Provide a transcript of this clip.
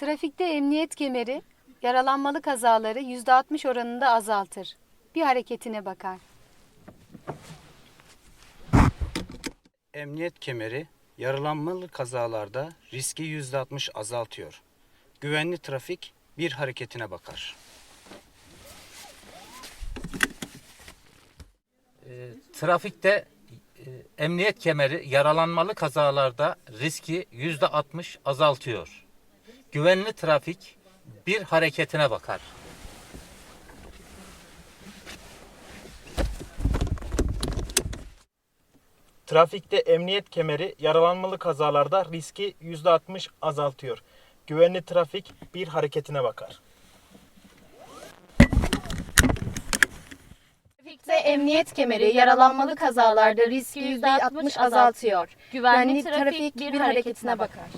Trafikte emniyet kemeri yaralanmalı kazaları %60 oranında azaltır. Bir hareketine bakar. Emniyet kemeri yaralanmalı kazalarda riski %60 azaltıyor. Güvenli trafik bir hareketine bakar. E, trafikte e, emniyet kemeri yaralanmalı kazalarda riski yüzde 60 azaltıyor. Güvenli trafik bir hareketine bakar. Trafikte emniyet kemeri yaralanmalı kazalarda riski %60 azaltıyor. Güvenli trafik bir hareketine bakar. Trafikte emniyet kemeri yaralanmalı kazalarda riski %60 azaltıyor. Güvenli trafik bir hareketine bakar.